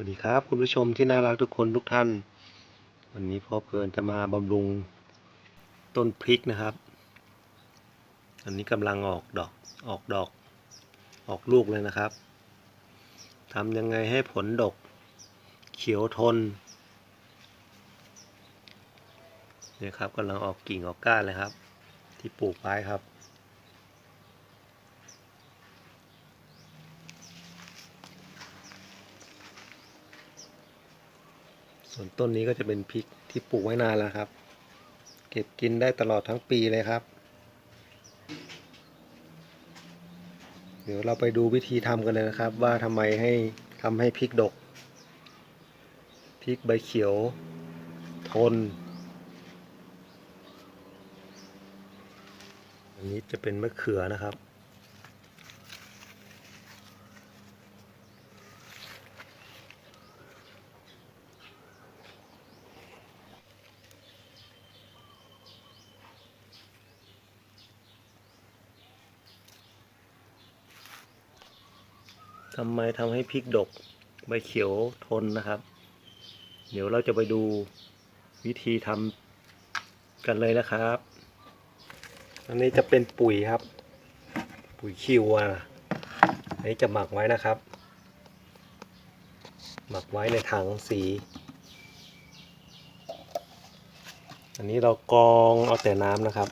วัสดีครับ คุณผู้ชมที่น่ารักทุกคนทุกท่าน วันนี้พ่อเพลินจะมาบำรุงต้นพริกนะครับ อันนี้กำลังออกดอกออกดอก ออกลูกเลยนะครับทำยังไงให้ผลดก เขียวทนเนี่ยครับกำลังออกกิ่งออกก้านเลยครับ ที่ปลูกไว้ครับ ส่วนต้นนี้ก็จะเป็นพริกที่ปลูกไว้นานแล้วครับ เก็บกินได้ตลอดทั้งปีเลยครับ เดี๋ยวเราไปดูวิธีทำกันเลยนะครับ ว่าทำไมให้ทำให้พริกดก พริกใบเขียว ทน อันนี้จะเป็นมะเขือนะครับ ทำไมทำให้พริกดกใบเขียวทนนะครับ เดี๋ยวเราจะไปดูวิธีทำกันเลยนะครับ อันนี้จะเป็นปุ๋ยครับ ปุ๋ยคิวอะอันนี้จะหมักไว้นะครับ หมักไว้ในถังสี อันนี้เรากรองเอาแต่น้ำนะครับ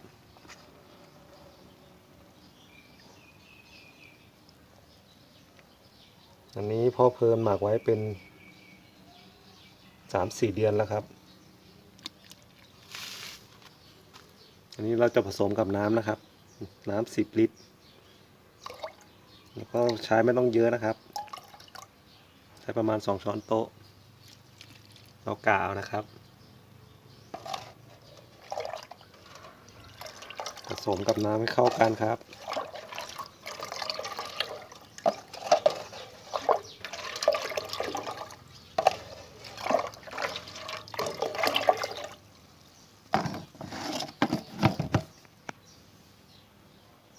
อันนี้พ่อเพลินหมักไว้เป็นสามสี่เดือนแล้วครับ อันนี้เราจะผสมกับน้ำนะครับ น้ำสิบลิตร แล้วก็ใช้ไม่ต้องเยอะนะครับ ใช้ประมาณสองช้อนโต๊ะ เรากาวนะครับ ผสมกับน้ำให้เข้ากันครับ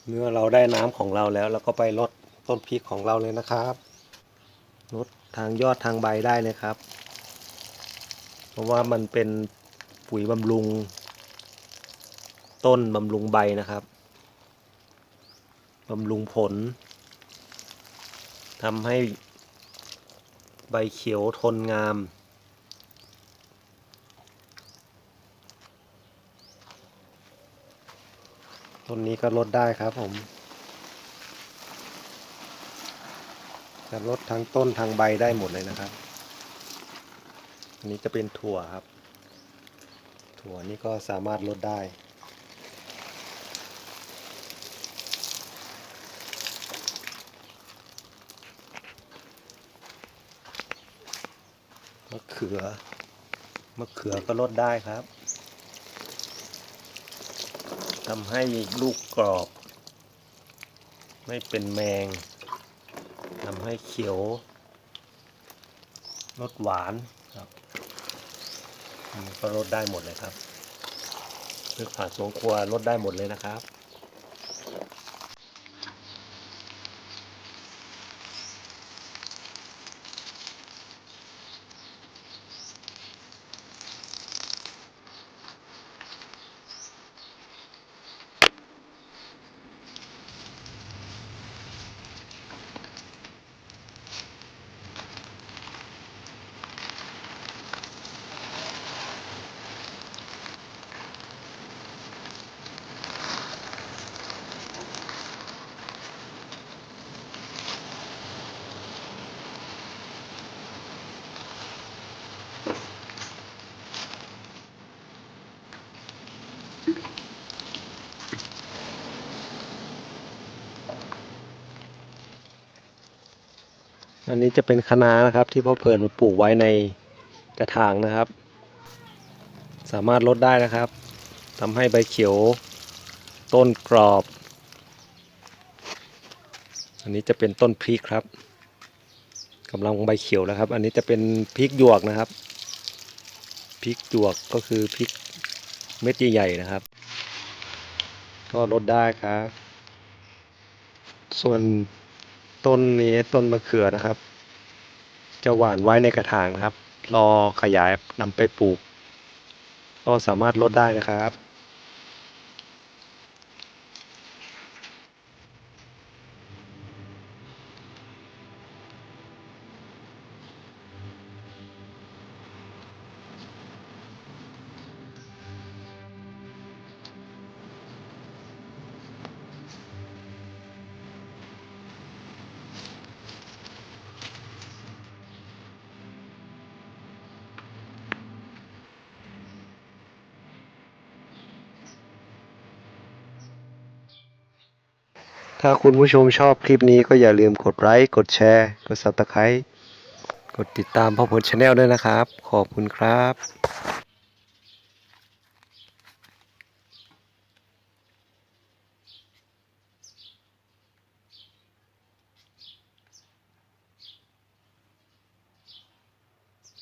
เมื่อเราได้น้ำของเราแล้วเราก็ไปลดต้นพริกของเราเลยนะครับลดทางยอดทางใบได้เลยครับ เพราะว่ามันเป็นปุ๋ยบำรุง ต้นบำรุงใบนะครับบำรุงผลทำให้ใบเขียวทนงาม ต้นนี้ก็ลดได้ครับผม จะลดทั้งต้นทั้งใบได้หมดเลยนะครับ อันนี้จะเป็นถั่วครับ ถั่วนี่ก็สามารถลดได้มะเขือมะเขือก็ลดได้ครับ ทำให้ลูกกรอบ ไม่เป็นแมงทำให้เขียวรสหวานครับก็ลดได้หมดเลยครับพืชผักสวนครัวลดได้หมดเลยนะครับ อันนี้จะเป็นคะน้านะครับ ที่พ่อเพลินปลูกไว้ในกระถางนะครับ สามารถลดได้นะครับทำให้ใบเขียวต้นกรอบ อันนี้จะเป็นต้นพริกครับกำลังใบเขียวแล้วครับ อันนี้จะเป็นพริกหยวกนะครับพริกหยวกก็คือพริกเม็ดใหญ่ๆนะครับ ก็ลดได้ครับ ส่วน ต้นนี้ต้นมะเขือนะครับ จะหว่านไว้ในกระถางนะครับ รอขยายนำไปปลูก ก็สามารถลดได้นะครับ ถ้าคุณผู้ชมชอบคลิปนี้ก็อย่าลืมกดไลค์ กดแชร์ กดซับสไครต์กดติดตามพ่อพลชาแนลด้วยนะครับ ขอบคุณครับ